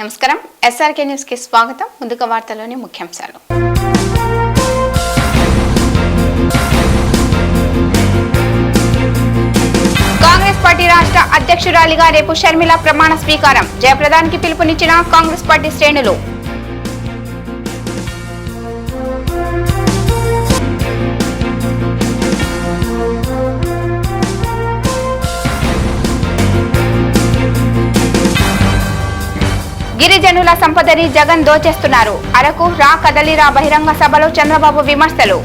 నమస్కారం. ఎస్ఆర్కే న్యూస్కి స్వాగతం. ముందుగా వార్తలోని ముఖ్యాంశాలు. కాంగ్రెస్ పార్టీ రాష్ట్ర అధ్యక్షురాలిగా రేపు షర్మిల ప్రమాణ స్వీకారం. జయప్రదానికి పిలుపునిచ్చిన కాంగ్రెస్ పార్టీ శ్రేణులు. గిరిజనుల సంపదని జగన్ దోచేస్తున్నారు. అరకు రా కదలిరా బహిరంగ సభలో చంద్రబాబు విమర్శలు.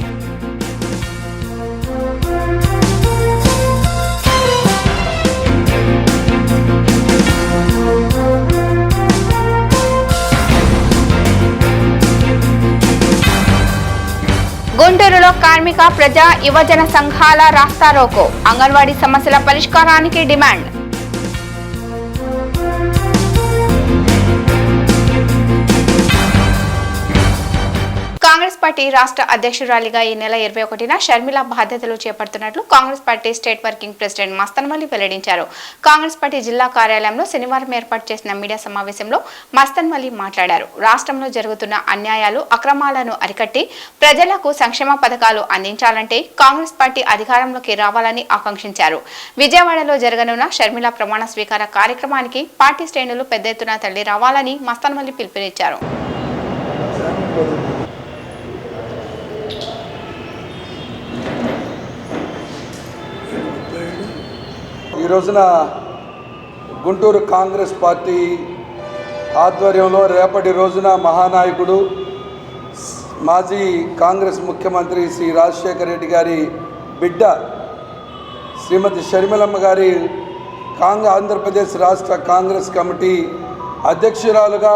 గుంటూరులో కార్మిక ప్రజా యువజన సంఘాల రాస్తారోకో. అంగన్వాడీ సమస్యల పరిష్కారానికి డిమాండ్. పార్టీ రాష్ట్ర అధ్యక్షురాలిగా ఈ నెల ఇరవై ఒకటిన షర్మిల బాధ్యతలు చేపడుతున్నట్లు Congress party state working president Mastanvali వెల్లడించారు. కాంగ్రెస్ పార్టీ జిల్లా కార్యాలయంలో శనివారం ఏర్పాటు చేసిన మీడియా సమావేశంలో మస్తన్వలి మాట్లాడారు. రాష్ట్రంలో జరుగుతున్న అన్యాయాలు అక్రమాలను అరికట్టి ప్రజలకు సంక్షేమ పథకాలు అందించాలంటే కాంగ్రెస్ పార్టీ అధికారంలోకి రావాలని ఆకాంక్షించారు. విజయవాడలో జరగనున్న షర్మిల ప్రమాణ స్వీకార కార్యక్రమానికి పార్టీ శ్రేణులు పెద్ద ఎత్తున తల్లి రావాలని మస్తన్వలి పిలుపునిచ్చారు. ఈ రోజున గుంటూరు కాంగ్రెస్ పార్టీ ఆధ్వర్యంలో రేపటి రోజున మహానాయకుడు మాజీ కాంగ్రెస్ ముఖ్యమంత్రి శ్రీ రాజశేఖర రెడ్డి గారి బిడ్డ శ్రీమతి షర్మిలమ్మ గారి కాంగ్ ఆంధ్రప్రదేశ్ రాష్ట్ర కాంగ్రెస్ కమిటీ అధ్యక్షురాలుగా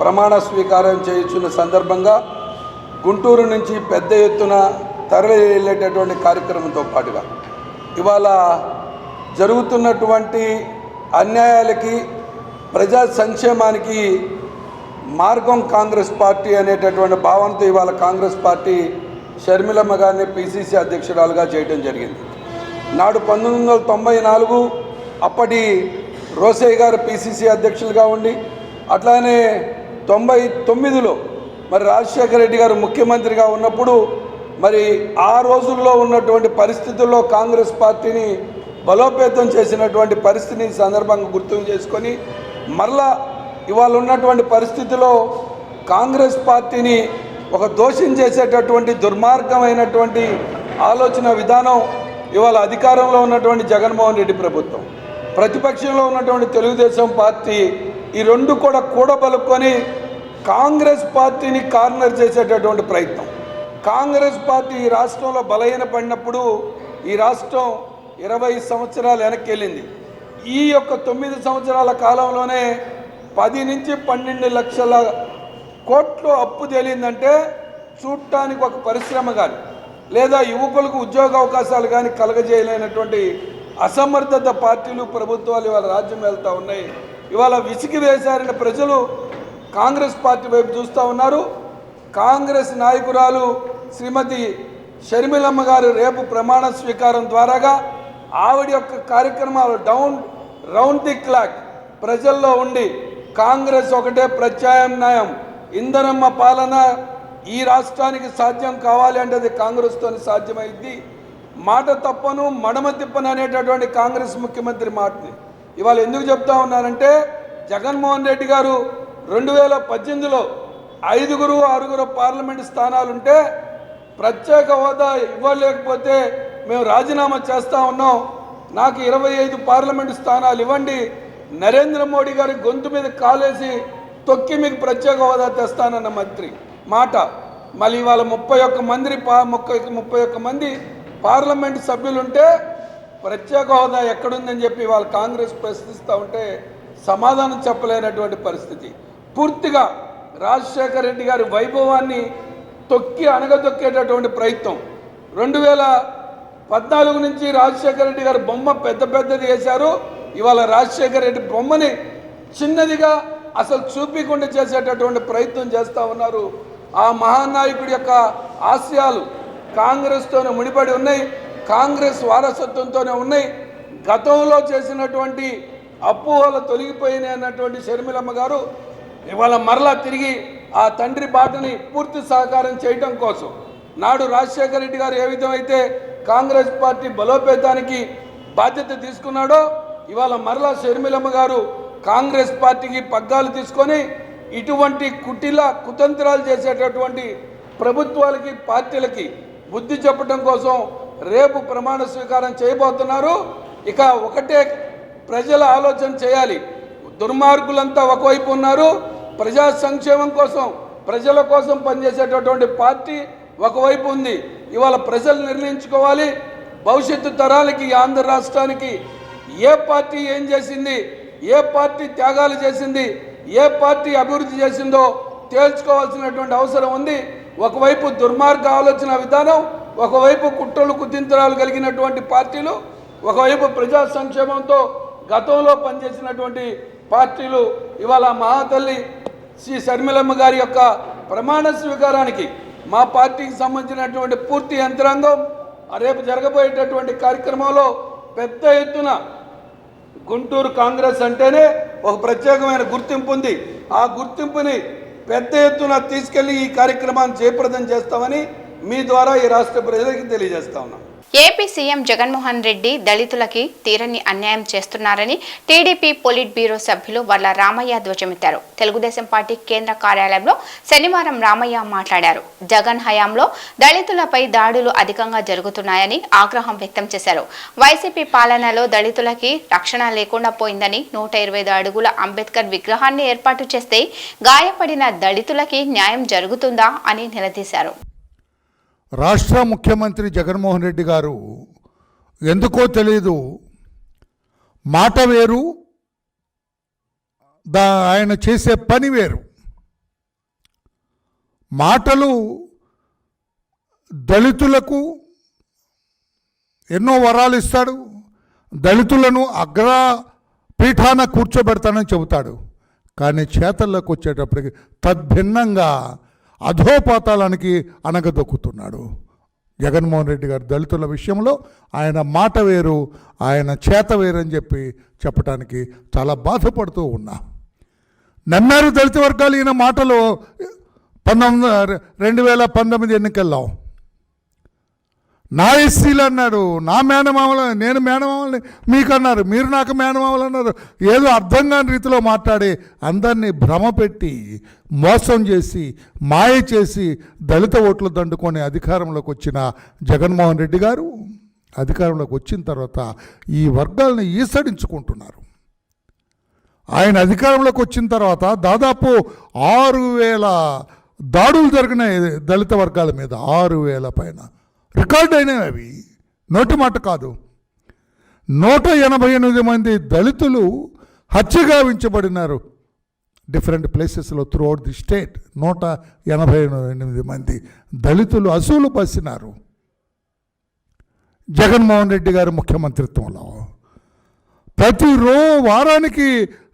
ప్రమాణ స్వీకారం చేయించున్న సందర్భంగా గుంటూరు నుంచి పెద్ద ఎత్తున తరలి వెళ్ళేటటువంటి కార్యక్రమంతో పాటుగా ఇవాళ జరుగుతున్నటువంటి అన్యాయాలకి ప్రజా సంక్షేమానికి మార్గం కాంగ్రెస్ పార్టీ అనేటటువంటి భావనతో ఇవాళ కాంగ్రెస్ పార్టీ షర్మిలమ్మ గారిని పిసిసి అధ్యక్షురాలుగా చేయడం జరిగింది. నాడు పంతొమ్మిది వందల తొంభై నాలుగు అప్పటి రోసయ్య గారు పిసిసి అధ్యక్షులుగా ఉండి అట్లానే తొంభై తొమ్మిదిలో మరి రాజశేఖర రెడ్డి గారు ముఖ్యమంత్రిగా ఉన్నప్పుడు మరి ఆ రోజుల్లో ఉన్నటువంటి పరిస్థితుల్లో కాంగ్రెస్ పార్టీని బలోపేతం చేసినటువంటి పరిస్థితిని సందర్భంగా గుర్తు చేసుకొని మరలా ఇవాళ ఉన్నటువంటి పరిస్థితిలో కాంగ్రెస్ పార్టీని ఒక దోషం చేసేటటువంటి దుర్మార్గమైనటువంటి ఆలోచన విధానం ఇవాళ అధికారంలో ఉన్నటువంటి జగన్మోహన్ రెడ్డి ప్రభుత్వం. ప్రతిపక్షంలో ఉన్నటువంటి తెలుగుదేశం పార్టీ ఈ రెండు కూడా కూడబలుకొని కాంగ్రెస్ పార్టీని కార్నర్ చేసేటటువంటి ప్రయత్నం. కాంగ్రెస్ పార్టీ ఈ రాష్ట్రంలో బలహీన పడినప్పుడు ఈ రాష్ట్రం ఇరవై సంవత్సరాలు వెనక్కి వెళ్ళింది ఈ యొక్క తొమ్మిది సంవత్సరాల కాలంలోనే పది నుంచి పన్నెండు లక్షల కోట్లు అప్పు తేలిందంటే చూడటానికి ఒక పరిశ్రమ కానీ లేదా యువకులకు ఉద్యోగ అవకాశాలు కానీ కలగజేయలేనటువంటి అసమర్థత పార్టీలు ప్రభుత్వాలు ఇవాళ రాజ్యం వెళ్తూ ఉన్నాయి. ఇవాళ విసిగి వేశారిన ప్రజలు కాంగ్రెస్ పార్టీ వైపు చూస్తూ ఉన్నారు. కాంగ్రెస్ నాయకురాలు శ్రీమతి షర్మిలమ్మ గారు రేపు ప్రమాణ స్వీకారం ద్వారాగా ఆవిడ యొక్క కార్యక్రమాలు డౌన్ రౌండ్ ది క్లాక్. ప్రజల్లో ఉండి కాంగ్రెస్ ఒకటే ప్రత్యామ్నాయం. ఇంధనమ్మ పాలన ఈ రాష్ట్రానికి సాధ్యం కావాలి అంటే అది కాంగ్రెస్తో సాధ్యమైంది మాట తప్పను మడమ తిప్పను అనేటటువంటి కాంగ్రెస్ ముఖ్యమంత్రి మాటని. ఇవాళ ఎందుకు చెప్తా ఉన్నానంటే జగన్మోహన్ రెడ్డి గారు రెండు వేల పద్దెనిమిదిలో ఐదుగురు ఆరుగురు పార్లమెంట్ స్థానాలుంటే ప్రత్యేక హోదా ఇవ్వలేకపోతే మేము రాజీనామా చేస్తూ ఉన్నాం. నాకు ఇరవై ఐదు పార్లమెంటు స్థానాలు ఇవ్వండి. నరేంద్ర మోడీ గారి గొంతు మీద కాలేసి తొక్కి మీకు ప్రత్యేక హోదా తెస్తానన్న మంత్రి మాట. మళ్ళీ ఇవాళ ముప్పై ఒక్క మంది పా ముప్పై ముప్పై ఒక్క మంది పార్లమెంట్ సభ్యులుంటే ప్రత్యేక హోదా ఎక్కడుందని చెప్పి వాళ్ళ కాంగ్రెస్ ప్రశ్నిస్తూ ఉంటే సమాధానం చెప్పలేనటువంటి పరిస్థితి. పూర్తిగా రాజశేఖర రెడ్డి గారి వైభవాన్ని తొక్కి అణగదొక్కేటటువంటి ప్రయత్నం. రెండు వేల పద్నాలుగు నుంచి రాజశేఖర రెడ్డి గారి బొమ్మ పెద్ద పెద్దది వేశారు. ఇవాళ రాజశేఖర రెడ్డి బొమ్మని చిన్నదిగా అసలు చూపించకుండా చేసేటటువంటి ప్రయత్నం చేస్తూ ఉన్నారు. ఆ మహానాయకుడి యొక్క ఆశయాలు కాంగ్రెస్తోనే ముడిపడి ఉన్నాయి. కాంగ్రెస్ వారసత్వంతోనే ఉన్నాయి. గతంలో చేసినటువంటి అపోహలు తొలగిపోయినాయి అన్నటువంటి షర్మిలమ్మ గారు ఇవాళ మరలా తిరిగి ఆ తండ్రి బాటని పూర్తి సహకారం చేయటం కోసం నాడు రాజశేఖర రెడ్డి గారు ఏ విధమైతే కాంగ్రెస్ పార్టీ బలోపేతానికి బాధ్యత తీసుకున్నాడో ఇవాళ మరలా షర్మిలమ్మ గారు కాంగ్రెస్ పార్టీకి పగ్గాలు తీసుకొని ఇటువంటి కుటిల కుతంత్రాలు చేసేటటువంటి ప్రభుత్వాలకి పార్టీలకి బుద్ధి చెప్పడం కోసం రేపు ప్రమాణ స్వీకారం చేయబోతున్నారు. ఇక ఒకటే ప్రజల ఆలోచన చేయాలి. దుర్మార్గులంతా ఒకవైపు ఉన్నారు. ప్రజా సంక్షేమం కోసం ప్రజల కోసం పనిచేసేటటువంటి పార్టీ ఒకవైపు ఉంది. ఇవాళ ప్రజలు నిర్ణయించుకోవాలి. భవిష్యత్తు తరాలకి ఆంధ్ర రాష్ట్రానికి ఏ పార్టీ ఏం చేసింది ఏ పార్టీ త్యాగాలు చేసింది ఏ పార్టీ అభివృద్ధి చేసిందో తేల్చుకోవాల్సినటువంటి అవసరం ఉంది. ఒకవైపు దుర్మార్గ ఆలోచన విధానం ఒకవైపు కుట్రలు కుదింతరాలు కలిగినటువంటి పార్టీలు ఒకవైపు ప్రజా సంక్షేమంతో గతంలో పనిచేసినటువంటి పార్టీలు. ఇవాళ మహాతల్లి శ్రీ శర్మిలమ్మ గారి యొక్క ప్రమాణ స్వీకారానికి మా పార్టీకి సంబంధించినటువంటి పూర్తి యంత్రాంగం రేపు జరగబోయేటటువంటి కార్యక్రమంలో పెద్ద ఎత్తున గుంటూరు కాంగ్రెస్ అంటేనే ఒక ప్రత్యేకమైన గుర్తింపు ఉంది. ఆ గుర్తింపుని పెద్ద ఎత్తున తీసుకెళ్ళి ఈ కార్యక్రమాన్ని జయప్రదం చేస్తామని మీ ద్వారా ఈ రాష్ట్ర ప్రజలకి తెలియజేస్తా ఉన్నాం. ఏపీ సీఎం జగన్మోహన్ రెడ్డి దళితులకి తీరని అన్యాయం చేస్తున్నారని టీడీపీ పొలిట్ బ్యూరో సభ్యులు వర్ల రామయ్య ధ్వజమెత్తారు. తెలుగుదేశం పార్టీ కేంద్ర కార్యాలయంలో శనివారం రామయ్య మాట్లాడారు. జగన్ హయాంలో దళితులపై దాడులు అధికంగా జరుగుతున్నాయని ఆగ్రహం వ్యక్తం చేశారు. వైసీపీ పాలనలో దళితులకి రక్షణ లేకుండా పోయిందని నూట ఇరవై అడుగుల అంబేద్కర్ విగ్రహాన్ని ఏర్పాటు చేస్తే గాయపడిన దళితులకి న్యాయం జరుగుతుందా అని నిలదీశారు. రాష్ట్ర ముఖ్యమంత్రి జగన్మోహన్ రెడ్డి గారు ఎందుకో తెలియదు మాట వేరు. దా ఆయన చేసే పని వేరు. మాటలు దళితులకు ఎన్నో వరాలు ఇస్తాడు. దళితులను అగ్ర పీఠాన కూర్చోబెడతానని చెబుతాడు. కానీ చేతల్లోకి వచ్చేటప్పటికి తద్భిన్నంగా అధోపాతాలానికి అనగదొక్కుతున్నాడు జగన్మోహన్ రెడ్డి గారు దళితుల విషయంలో ఆయన మాట వేరు ఆయన చేత వేరు అని చెప్పి చెప్పడానికి చాలా బాధపడుతూ ఉన్నా. నమ్మారు దళిత వర్గాలు ఈయన మాటలు పంతొమ్మిది రెండు వేల పంతొమ్మిది ఎన్నికల్లో. నా ఎస్సీలు అన్నాడు నా మేనమామలు నేను మేనమామల్ని మీకు అన్నారు మీరు నాకు మేనమామలు అన్నారు. ఏదో అర్థం కాని రీతిలో మాట్లాడి అందరినీ భ్రమ పెట్టి మోసం చేసి మాయ చేసి దళిత ఓట్లు దండుకొని అధికారంలోకి వచ్చిన జగన్మోహన్ రెడ్డి గారు అధికారంలోకి వచ్చిన తర్వాత ఈ వర్గాలను ఈసడించుకుంటున్నారు. ఆయన అధికారంలోకి వచ్చిన తర్వాత దాదాపు ఆరు వేల దాడులు జరిగినాయి దళిత వర్గాల మీద ఆరు వేల పైన. రికార్డ్ అయినవి అవి. నోటి మాట కాదు. నూట ఎనభై ఎనిమిది మంది దళితులు హత్యగావించబడినారు డిఫరెంట్ ప్లేసెస్లో త్రూ అవుట్ ది స్టేట్ నూట ఎనభై ఎనిమిది మంది దళితులు అసూలు బసినారు జగన్మోహన్ రెడ్డి గారి ముఖ్యమంత్రిత్వంలో ప్రతిరో వారానికి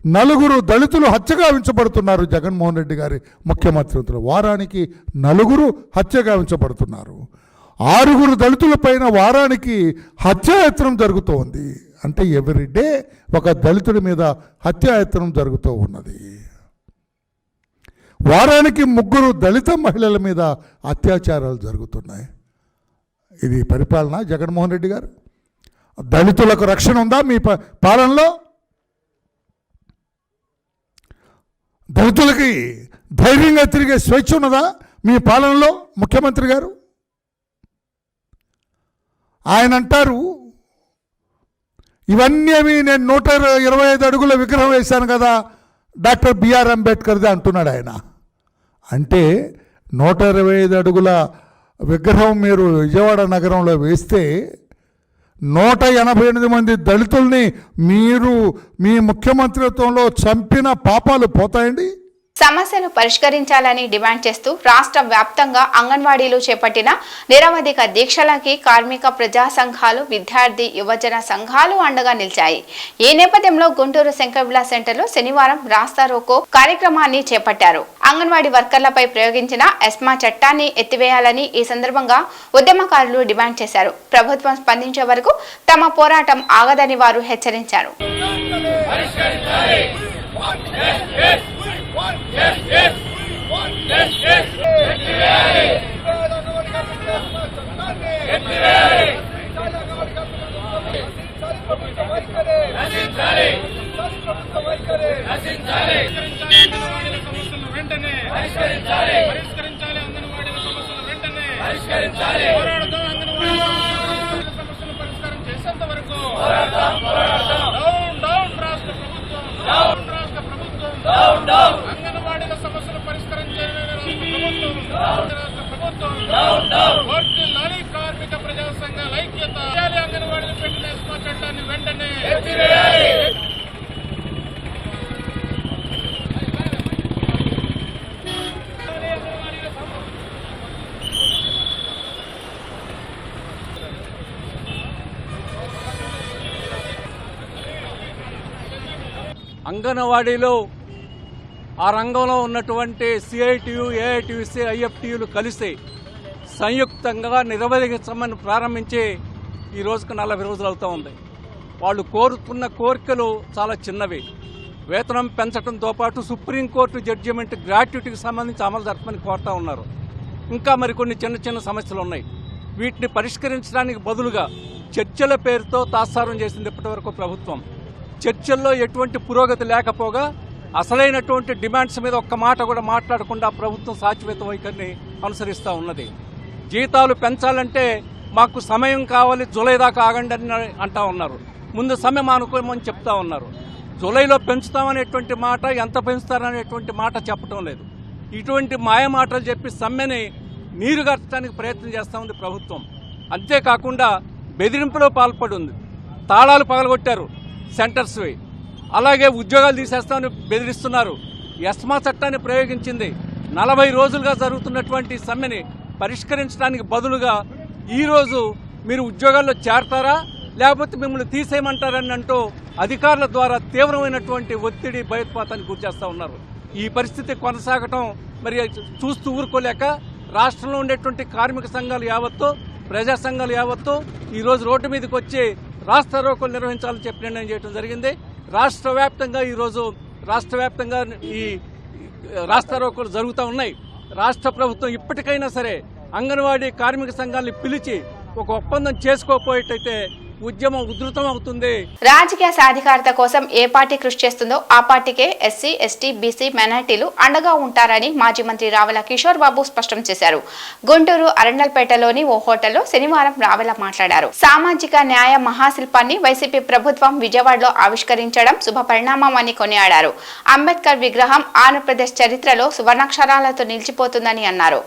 నలుగురు దళితులు హత్యగా ఉంచబడుతున్నారు జగన్మోహన్ రెడ్డి గారి ముఖ్యమంత్రిత్వంలో. వారానికి నలుగురు హత్యగావించబడుతున్నారు ఆరుగురు దళితుల పైన వారానికి హత్యాయత్నం జరుగుతోంది. అంటే ఎవ్రీడే ఒక దళితుడి మీద హత్యాయత్నం జరుగుతూ ఉన్నది. వారానికి ముగ్గురు దళిత మహిళల మీద అత్యాచారాలు జరుగుతున్నాయి. ఇది పరిపాలన జగన్మోహన్ రెడ్డి గారు. దళితులకు రక్షణ ఉందా మీ ప- పాలనలో? దళితులకి ధైర్యంగా తిరిగే స్వేచ్ఛ ఉన్నదా మీ పాలనలో ముఖ్యమంత్రి గారు? ఆయన అంటారు ఇవన్నీ అవి నేను నూట ఇరవై- ఇరవై ఐదు అడుగుల విగ్రహం వేశాను కదా డాక్టర్ బిఆర్ అంబేద్కర్ది అంటున్నాడు ఆయన. అంటే నూట ఇరవై ఐదు అడుగుల విగ్రహం మీరు విజయవాడ నగరంలో వేస్తే నూట ఎనభై ఎనిమిది మంది దళితుల్ని మీరు మీ ముఖ్యమంత్రిత్వంలో చంపిన పాపాలు పోతాయండి? సమస్యను పరిష్కరించాలని డిమాండ్ చేస్తూ రాష్ట్ర వ్యాప్తంగా అంగన్వాడీలు చేపట్టిన నిరవధిక దీక్షలకి కార్మిక ప్రజా సంఘాలు విద్యార్థి యువజన సంఘాలు అండగా నిలిచాయి. ఈ నేపథ్యంలో గుంటూరు శంకర్విలా సెంటర్లో శనివారం రాస్తా రోకో కార్యక్రమాన్ని చేపట్టారు. అంగన్వాడీ వర్కర్లపై ప్రయోగించిన ఎస్మా చట్టాన్ని ఎత్తివేయాలని ఈ సందర్భంగా ఉద్యమకారులు డిమాండ్ చేశారు. ప్రభుత్వం స్పందించే వరకు తమ పోరాటం ఆగదని వారు హెచ్చరించారు. పరిష్కరించాలి. పోరాడదాం అంగన్వాడీల సమస్యలను పరిష్కారం చేసేంత వరకు డౌన్ డౌన్ రాష్ట్ర ప్రభుత్వం డౌన్ రాష్ట్ర ప్రభుత్వం డౌన్ డౌన్ అంగన్వాడీల సమస్యలు పరిష్కరించాలని రాష్ట్ర ప్రభుత్వం రాష్ట్ర ప్రభుత్వం డౌన్ డౌన్ వర్ధిల్లాలి కార్మిక ప్రజా సంఘాల ఐక్యత చేయాలి అంగన్వాడీలు పెట్టిన ఎస్మా చట్టాన్ని వెంటనే అంగన్వాడీలో ఆ రంగంలో ఉన్నటువంటి సిఐటియు ఏఐటియుసి ఐఎఫ్టియులు కలిసి సంయుక్తంగా నిర్వహించమని ప్రారంభించి ఈ రోజుకు నలభై రోజులు అవుతూ ఉంది. వాళ్ళు కోరుతున్న కోరికలు చాలా చిన్నవి. వేతనం పెంచడంతో పాటు సుప్రీంకోర్టు జడ్జిమెంట్ గ్రాట్యుటీకి సంబంధించి అమలు జరపమని కోరుతూ ఉన్నారు. ఇంకా మరికొన్ని చిన్న చిన్న సమస్యలు ఉన్నాయి. వీటిని పరిష్కరించడానికి బదులుగా చర్చల పేరుతో తాత్సారం చేసింది ఇప్పటివరకు ప్రభుత్వం. చర్చల్లో ఎటువంటి పురోగతి లేకపోగా అసలైనటువంటి డిమాండ్స్ మీద ఒక్క మాట కూడా మాట్లాడకుండా ప్రభుత్వం సాచివేత వైఖరిని అనుసరిస్తూ ఉన్నది. జీతాలు పెంచాలంటే మాకు సమయం కావాలి జూలై దాకా ఆగండి అని అంటా ఉన్నారు. ముందు సమయం అనుకోమని చెప్తా ఉన్నారు. జూలైలో పెంచుతామనేటువంటి మాట ఎంత పెంచుతారనేటువంటి మాట చెప్పడం లేదు. ఇటువంటి మాయ మాటలు చెప్పి సమ్మెని నీరు గర్చడానికి ప్రయత్నం చేస్తూ ఉంది ప్రభుత్వం. అంతేకాకుండా బెదిరింపులో పాల్పడి ఉంది. తాళాలు పగలగొట్టారు. సెంటర్స్వి అలాగే ఉద్యోగాలు తీసేస్తామని బెదిరిస్తున్నారు. ఎస్మా చట్టాన్ని ప్రయోగించింది. నలభై రోజులుగా జరుగుతున్నటువంటి సమ్మెని పరిష్కరించడానికి బదులుగా ఈరోజు మీరు ఉద్యోగాల్లో చేరతారా? లేకపోతే మిమ్మల్ని తీసేయమంటారని అంటూ అధికారుల ద్వారా తీవ్రమైనటువంటి ఒత్తిడి భయోత్పాతానికి గురిచేస్తూ ఉన్నారు. ఈ పరిస్థితి కొనసాగటం మరి చూస్తూ ఊరుకోలేక రాష్ట్రంలో ఉండేటువంటి కార్మిక సంఘాలు యావత్తు ప్రజా సంఘాలు యావత్తు ఈరోజు రోడ్డు మీదకి వచ్చి రాష్ట్ర రోకలు నిర్వహించాలని చెప్పి నిర్ణయం చేయడం జరిగింది. రాష్ట్ర వ్యాప్తంగా ఈరోజు రాష్ట్ర వ్యాప్తంగా ఈ రాష్ట్ర రోకోలు జరుగుతూ ఉన్నాయి. రాష్ట్ర ప్రభుత్వం ఇప్పటికైనా సరే అంగన్వాడీ కార్మిక సంఘాన్ని పిలిచి ఒక ఒప్పందం చేసుకోకపోయేటైతే ఉద్యమం ఉధృతం అవుతుంది. రాజకీయ సాధికారత కోసం ఏ పార్టీ కృషి చేస్తుందో ఆ పార్టీకే ఎస్సీ ఎస్టీ బీసీ మైనార్టీలు అండగా ఉంటారని మాజీ మంత్రి రావెల కిషోర్ బాబు స్పష్టం చేశారు. గుంటూరు అరండల్పేటలోని ఓ హోటల్లో శనివారం రావెల మాట్లాడారు. సామాజిక న్యాయ మహాశిల్పాన్ని వైసీపీ ప్రభుత్వం విజయవాడలో ఆవిష్కరించడం శుభ పరిణామం అని కొనియాడారు. అంబేద్కర్ విగ్రహం ఆంధ్రప్రదేశ్ చరిత్రలో సువర్ణాక్షరాలతో నిలిచిపోతుందని అన్నారు.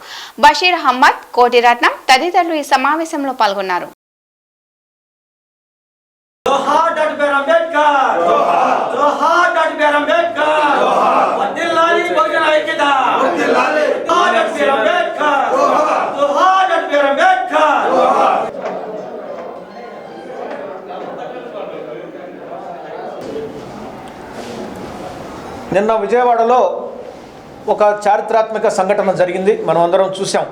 బషీర్ అహ్మద్ కోటిరత్నం తదితరులు ఈ సమావేశంలో పాల్గొన్నారు జోహార్ డాక్టర్ బిఆర్ అంబేద్కర్ జోహార్ జోహార్ డాక్టర్ బిఆర్ అంబేద్కర్ జోహార్ వర్ధిల్లాలి బహుజన ఐక్యత వర్ధిల్లాలి జోహార్ డాక్టర్ బిఆర్ అంబేద్కర్ జోహార్ జోహార్ డాక్టర్ బిఆర్ అంబేద్కర్ జోహార్ నిన్న విజయవాడలో ఒక చారిత్రాత్మక సంఘటన జరిగింది. మనం అందరం చూసాం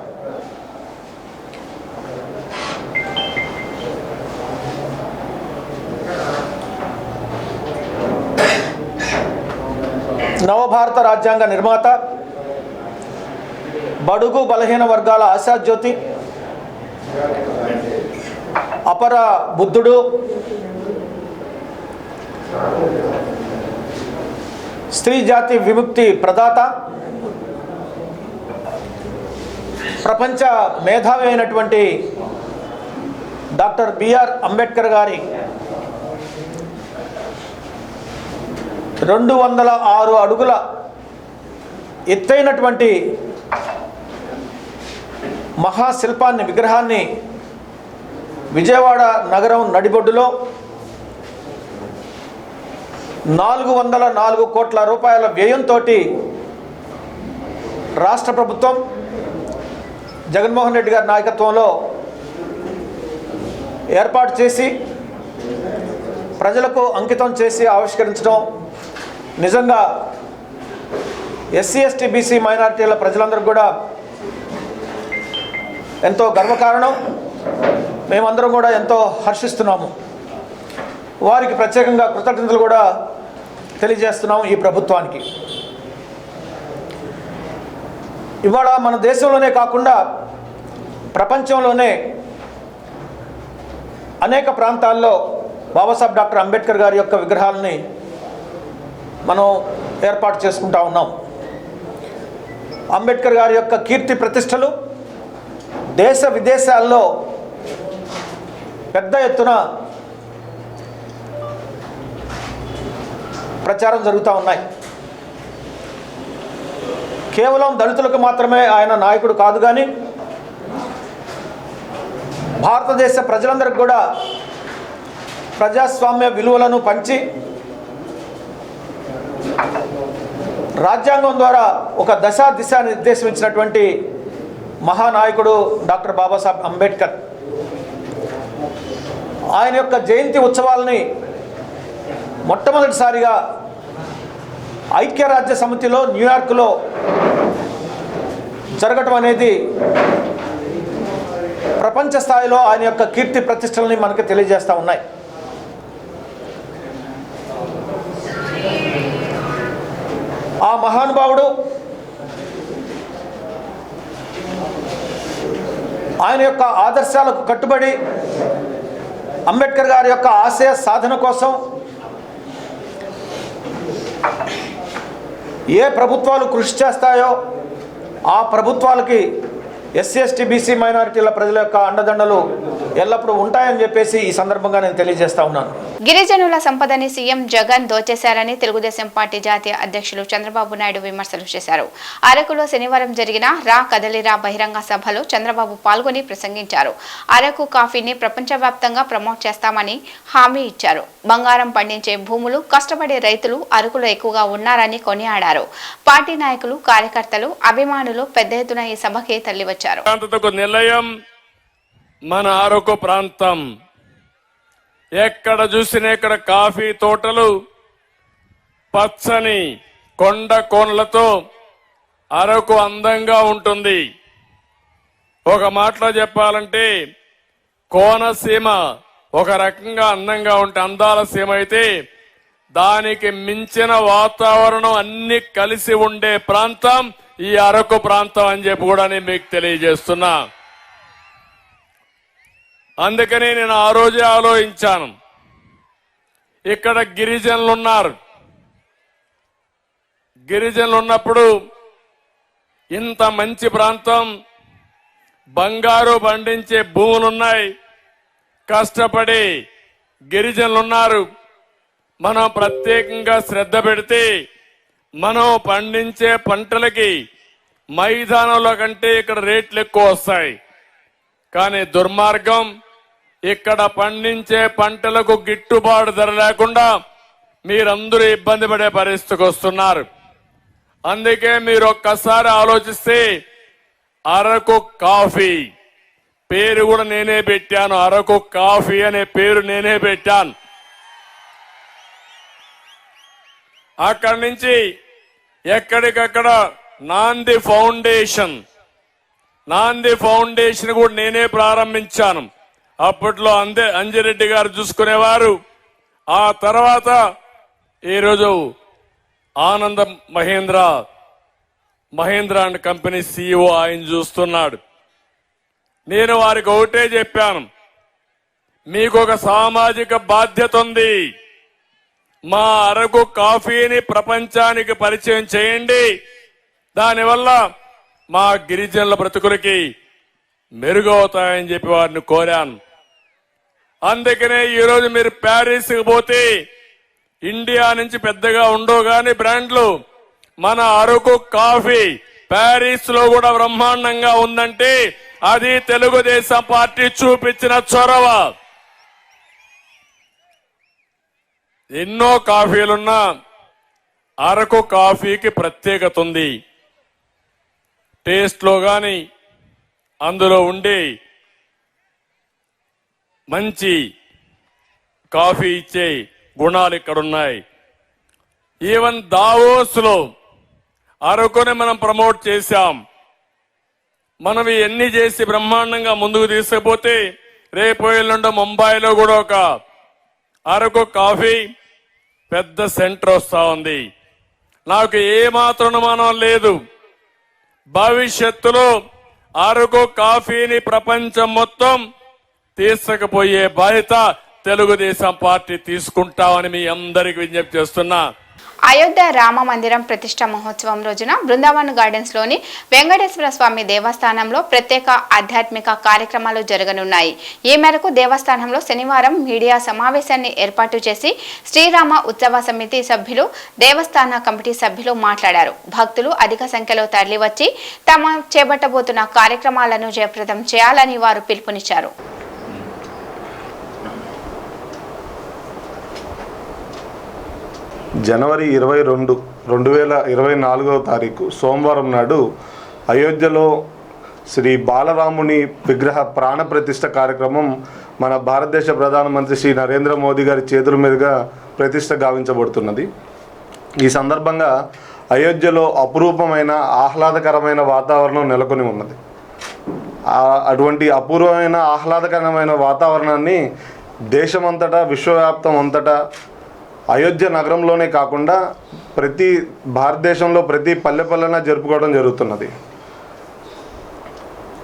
నవభారత రాజ్యాంగ నిర్మాత బడుగు బలహీన వర్గాల ఆశాజ్యోతి అపర బుద్ధుడు స్త్రీ జాతి విముక్తి ప్రదాత ప్రపంచ మేధావి అయినటువంటి డాక్టర్ బిఆర్ అంబేద్కర్ గారి రెండు వందల ఆరు అడుగుల ఎత్తైనటువంటి మహాశిల్పాన్ని విగ్రహాన్ని విజయవాడ నగరం నడిబొడ్డులో నాలుగు వందల నాలుగు కోట్ల రూపాయల వ్యయంతో రాష్ట్ర ప్రభుత్వం జగన్మోహన్ రెడ్డి గారి నాయకత్వంలో ఏర్పాటు చేసి ప్రజలకు అంకితం చేసి ఆవిష్కరించడం నిజంగా ఎస్సీ ఎస్టీ బీసీ మైనారిటీల ప్రజలందరూ కూడా ఎంతో గర్వకారణం. మేమందరం కూడా ఎంతో హర్షిస్తున్నాము. వారికి ప్రత్యేకంగా కృతజ్ఞతలు కూడా తెలియజేస్తున్నాం ఈ ప్రభుత్వానికి. ఇవాళ మన దేశంలోనే కాకుండా ప్రపంచంలోనే అనేక ప్రాంతాల్లో బాబాసాహెబ్ డాక్టర్ అంబేద్కర్ గారి యొక్క విగ్రహాలని మనం ఏర్పాటు చేసుకుంటా ఉన్నాం. అంబేద్కర్ గారి యొక్క కీర్తి ప్రతిష్టలు దేశ విదేశాల్లో పెద్ద ఎత్తున ప్రచారం జరుగుతూ ఉన్నాయి. కేవలం దళితులకు మాత్రమే ఆయన నాయకుడు కాదు కానీ భారతదేశ ప్రజలందరికీ కూడా ప్రజాస్వామ్య విలువలను పంచి రాజ్యాంగం ద్వారా ఒక దశా దిశ నిర్దేశించినటువంటి మహానాయకుడు డాక్టర్ బాబాసాహెబ్ అంబేద్కర్. ఆయన యొక్క జయంతి ఉత్సవాలని మొట్టమొదటిసారిగా ఐక్యరాజ్య సమితిలో న్యూయార్క్లో జరగటం అనేది ప్రపంచ స్థాయిలో ఆయన యొక్క కీర్తి ప్రతిష్టలని మనకు తెలియజేస్తూ ఉన్నాయి. ఆ మహానుభావుడు ఆయన యొక్క ఆదర్శాలకు కట్టుబడి అంబేద్కర్ గారి యొక్క ఆశయ సాధన కోసం ఏ ప్రభుత్వాలు కృషి చేస్తాయో ఆ ప్రభుత్వాలకి ఎస్సీ ఎస్టీ బీసీ మైనారిటీల ప్రజల యొక్క అండదండలు ఎల్లప్పుడూ ఉంటాయని చెప్పేసి ఈ సందర్భంగా నేను తెలియజేస్తా ఉన్నాను. గిరిజనుల సంపదని సీఎం జగన్ దోచేశారని తెలుగుదేశం పార్టీ జాతీయ అధ్యక్షులు చంద్రబాబు నాయుడు విమర్శలు చేశారు. అరకులో శనివారం జరిగిన రా కదలిరా బహిరంగ సభలో చంద్రబాబు పాల్గొని ప్రసంగించారు. అరకు కాఫీని ప్రపంచవ్యాప్తంగా ప్రమోట్ చేస్తామని హామీ ఇచ్చారు. బంగారం పండించే భూములు కష్టపడే రైతులు అరకులో ఎక్కువగా ఉన్నారని కొనియాడారు. పార్టీ నాయకులు కార్యకర్తలు అభిమానులు పెద్ద ఎత్తున ఈ సభకి తరలివచ్చారు. ప్రాంతకు నిలయం మన అరకు ప్రాంతం. ఎక్కడ చూసినా ఇక్కడ కాఫీ తోటలు పచ్చని కొండ కోనలతో అరకు అందంగా ఉంటుంది. ఒక మాటలో చెప్పాలంటే కోనసీమ ఒక రకంగా అందంగా ఉంటే అందాల సీమ అయితే దానికి మించిన వాతావరణం అన్ని కలిసి ఉండే ప్రాంతం. ఈ అరకు ప్రాంతం అని చెప్పి కూడా నేను మీకు తెలియజేస్తున్నా. అందుకని నేను ఆ రోజే ఆలోచించాను. ఇక్కడ గిరిజనులు ఉన్నారు. గిరిజనులు ఉన్నప్పుడు ఇంత మంచి ప్రాంతం బంగారు పండించే భూములున్నాయి కష్టపడి గిరిజనులు ఉన్నారు. మనం ప్రత్యేకంగా శ్రద్ధ పెడితే మనం పండించే పంటలకి మైదానంలో కంటే ఇక్కడ రేట్లు ఎక్కువ వస్తాయి. కానీ దుర్మార్గం ఇక్కడ పండించే పంటలకు గిట్టుబాటు ధర లేకుండా మీరందరూ ఇబ్బంది పడే పరిస్థితికి వస్తున్నారు. అందుకే మీరు ఒక్కసారి ఆలోచిస్తే అరకు కాఫీ పేరు కూడా నేనే పెట్టాను. అరకు కాఫీ అనే పేరు నేనే పెట్టాను. అక్కడి నుంచి ఎక్కడికక్కడ నాంది ఫౌండేషన్. నాంది ఫౌండేషన్ కూడా నేనే ప్రారంభించాను. అప్పట్లో అందే అంజిరెడ్డి గారు చూసుకునేవారు. ఆ తర్వాత ఈరోజు Anand Mahindra Mahindra and company CEO ఆయన చూస్తున్నాడు. నేను వారికి ఒకటే చెప్పాను. మీకు ఒక సామాజిక బాధ్యత ఉంది. మా అరకు కాఫీని ప్రపంచానికి పరిచయం చేయండి. దానివల్ల మా గిరిజనుల బ్రతుకులకి మెరుగవుతాయని చెప్పి వారిని కోరాను అందుకనే ఈరోజు మీరు ప్యారిస్కి పోతే ఇండియా నుంచి పెద్దగా ఉండవు కానీ బ్రాండ్లు. మన అరకు కాఫీ ప్యారిస్లో కూడా బ్రహ్మాండంగా ఉందంటే అది తెలుగుదేశం పార్టీ చూపించిన చొరవ. ఎన్నో కాఫీలున్నా అరకు కాఫీకి ప్రత్యేకత ఉంది. టేస్ట్లో కానీ అందులో ఉండే మంచి కాఫీ ఇచ్చే గుణాలు ఇక్కడ ఉన్నాయి ఈవెన్ దావోస్లో అరకుని మనం ప్రమోట్ చేశాం. మనం ఎన్ని చేసి బ్రహ్మాండంగా ముందుకు తీసుకుపోతే రేపు ఎల్లుండో ముంబైలో కూడా ఒక అరకు కాఫీ పెద్ద సెంటర్ వస్తూ ఉంది. నాకు ఏ మాత్రం అనుమానం లేదు. భవిష్యత్తులో అరకు కాఫీని ప్రపంచం మొత్తం తీసుకుపోయే బాధ్యత తెలుగుదేశం పార్టీ తీసుకుంటామని మీ అందరికి విజ్ఞప్తి చేస్తున్నా. అయోధ్య రామ మందిరం ప్రతిష్ట మహోత్సవం రోజున బృందావన్ గార్డెన్స్లోని వెంకటేశ్వర స్వామి దేవస్థానంలో ప్రత్యేక ఆధ్యాత్మిక కార్యక్రమాలు జరగనున్నాయి. ఈ మేరకు దేవస్థానంలో శనివారం మీడియా సమావేశాన్ని ఏర్పాటు చేసి శ్రీరామ ఉత్సవ సమితి సభ్యులు దేవస్థాన కమిటీ సభ్యులు మాట్లాడారు. భక్తులు అధిక సంఖ్యలో తరలివచ్చి తమ చేపట్టబోతున్న కార్యక్రమాలను జయప్రదం చేయాలని వారు పిలుపునిచ్చారు. జనవరి ఇరవై రెండు రెండు వేల ఇరవై నాలుగవ తారీఖు సోమవారం నాడు అయోధ్యలో శ్రీ బాలరాముని విగ్రహ ప్రాణ ప్రతిష్ట కార్యక్రమం మన భారతదేశ ప్రధానమంత్రి శ్రీ నరేంద్ర మోదీ గారి చేతుల మీదుగా ప్రతిష్ఠ గావించబడుతున్నది. ఈ సందర్భంగా అయోధ్యలో అపురూపమైన ఆహ్లాదకరమైన వాతావరణం నెలకొని ఉన్నది. అటువంటి అపూర్వమైన ఆహ్లాదకరమైన వాతావరణాన్ని దేశమంతటా విశ్వవ్యాప్తం అంతటా అయోధ్య నగరంలోనే కాకుండా ప్రతి భారతదేశంలో ప్రతి పల్లె పల్లెన జరుపుకోవడం జరుగుతున్నది.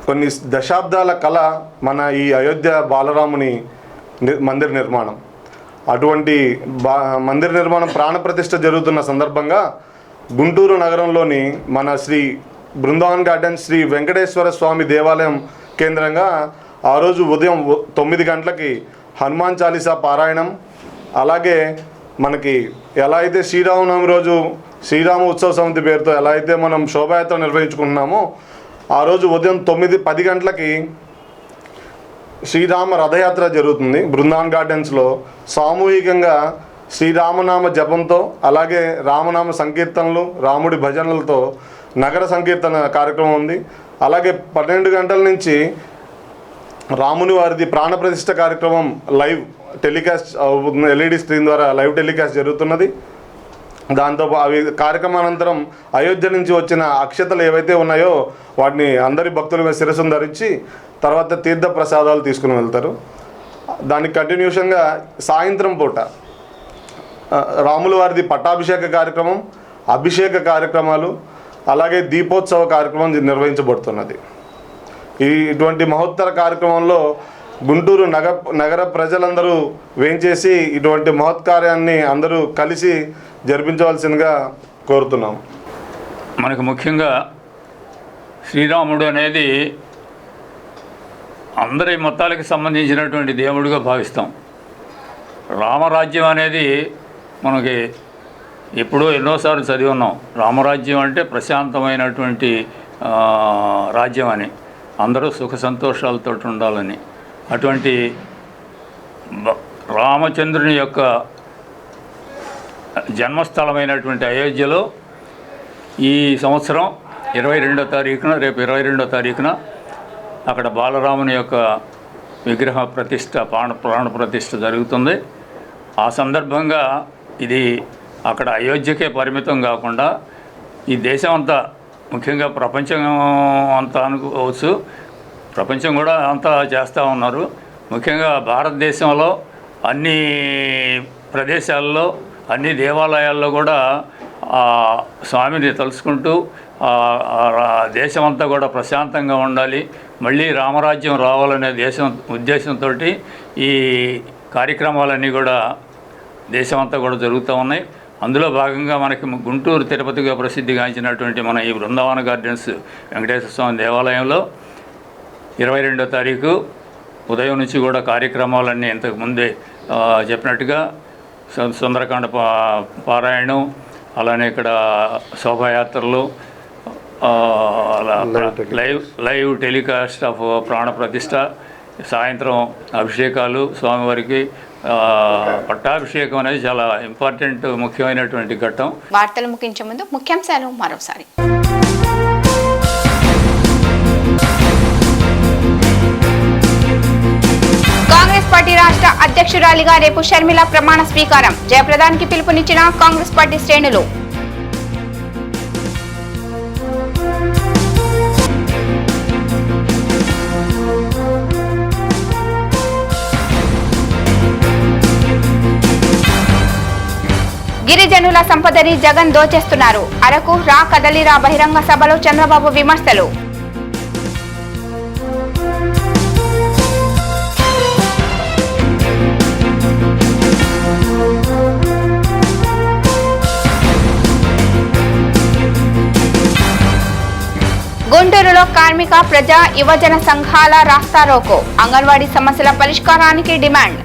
కొన్ని దశాబ్దాల కళ మన ఈ అయోధ్య బాలరాముని మందిర నిర్మాణం. అటువంటి బా మందిర నిర్మాణం ప్రాణప్రతిష్ఠ జరుగుతున్న సందర్భంగా గుంటూరు నగరంలోని మన శ్రీ బృందావన్ గార్డెన్ శ్రీ వెంకటేశ్వర స్వామి దేవాలయం కేంద్రంగా ఆ రోజు ఉదయం తొమ్మిది గంటలకి హనుమాన్ చాలీసా పారాయణం అలాగే మనకి ఎలా అయితే శ్రీరామనవమి రోజు శ్రీరామ ఉత్సవ సమితి పేరుతో ఎలా అయితే మనం శోభాయాత్ర నిర్వహించుకుంటున్నామో ఆ రోజు ఉదయం తొమ్మిది పది గంటలకి శ్రీరామ రథయాత్ర జరుగుతుంది. బృందావన్ గార్డెన్స్లో సామూహికంగా శ్రీరామనామ జపంతో అలాగే రామనామ సంకీర్తనలు రాముడి భజనలతో నగర సంకీర్తన కార్యక్రమం ఉంది. అలాగే పన్నెండు గంటల నుంచి రాముని వారిది ప్రాణప్రతిష్ఠ కార్యక్రమం లైవ్ టెలికాస్ట్ అవుతుంది ఎల్ఈడి స్క్రీన్ ద్వారా లైవ్ టెలికాస్ట్ జరుగుతున్నది. దాంతో అవి కార్యక్రమానంతరం అయోధ్య నుంచి వచ్చిన అక్షతలు ఏవైతే ఉన్నాయో వాటిని అందరి భక్తుల మీద శిరస్సును ధరించి తర్వాత తీర్థ ప్రసాదాలు తీసుకుని వెళ్తారు. దానికి కంటిన్యూషన్గా సాయంత్రం పూట రాముల వారిది పట్టాభిషేక కార్యక్రమం అభిషేక కార్యక్రమాలు అలాగే దీపోత్సవ కార్యక్రమం నిర్వహించబడుతున్నది. ఈ ఇటువంటి మహోత్తర కార్యక్రమంలో గుంటూరు నగ నగర ప్రజలందరూ వేంచేసి ఇటువంటి మహత్కార్యాన్ని అందరూ కలిసి జరిపించవలసిందిగా కోరుతున్నాం. మనకు ముఖ్యంగా శ్రీరాముడు అనేది అందరి మతాలకు సంబంధించినటువంటి దేవుడిగా భావిస్తాం. రామరాజ్యం అనేది మనకి ఎప్పుడో ఎన్నోసార్లు చదివి ఉన్నాం. రామరాజ్యం అంటే ప్రశాంతమైనటువంటి రాజ్యం అని. అందరూ సుఖ సంతోషాలతో ఉండాలని. అటువంటి రామచంద్రుని యొక్క జన్మస్థలమైనటువంటి అయోధ్యలో ఈ సంవత్సరం ఇరవై రెండో తారీఖున రేపు ఇరవై రెండో తారీఖున అక్కడ బాలరాముని యొక్క విగ్రహ ప్రతిష్ట ప్రాణ ప్రాణ ప్రతిష్ట జరుగుతుంది. ఆ సందర్భంగా ఇది అక్కడ అయోధ్యకే పరిమితం కాకుండా ఈ దేశం అంతా ముఖ్యంగా ప్రపంచం అంతా అనుకోవచ్చు ప్రపంచం కూడా అంతా చేస్తూ ఉన్నారు. ముఖ్యంగా భారతదేశంలో అన్ని ప్రదేశాల్లో అన్ని దేవాలయాల్లో కూడా ఆ స్వామిని తలుచుకుంటూ దేశమంతా కూడా ప్రశాంతంగా ఉండాలి. మళ్ళీ రామరాజ్యం రావాలనే దేశం ఉద్దేశంతో ఈ కార్యక్రమాలన్నీ కూడా దేశమంతా కూడా జరుగుతూ ఉన్నాయి. అందులో భాగంగా మనకి గుంటూరు తిరుపతిగా ప్రసిద్ధిగాంచినటువంటి మన ఈ బృందావన గార్డెన్స్ వెంకటేశ్వర స్వామి దేవాలయంలో ఇరవై రెండో తారీఖు ఉదయం నుంచి కూడా కార్యక్రమాలన్నీ ఇంతకు ముందే ఆ, చెప్పినట్టుగా సు- సుందరకాండ పా పారాయణం అలానే ఇక్కడ శోభాయాత్రలు లైవ్ లైవ్ టెలికాస్ట్ ఆఫ్ ప్రాణ ప్రతిష్ట సాయంత్రం అభిషేకాలు స్వామివారికి పట్టాభిషేకం అనేది చాలా ఇంపార్టెంట్ ముఖ్యమైనటువంటి ఘట్టం. వార్తలు ముగించే ముందు ముఖ్యాంశాలు మరోసారి. కాంగ్రెస్ పార్టీ రాష్ట్ర అధ్యక్షురాలిగా రేపు షర్మిల ప్రమాణ స్వీకారం. జయప్రదానికి పిలుపునిచ్చిన కాంగ్రెస్ పార్టీ శ్రేణులు. గిరిజనుల సంపదని జగన్ దోచేస్తున్నారు. అరకు రా కదలిరా బహిరంగ సభలో చంద్రబాబు విమర్శలు. రాష్ట్రంలో కార్మిక ప్రజా యువజన సంఘాల రాస్తారోకో అంగన్వాడీ సమస్యల పరిష్కారానికి డిమాండ్.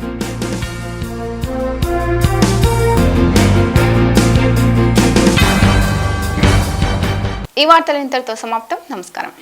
ఈ వార్తలు ఇంతటితో సమాప్తం. నమస్కారం.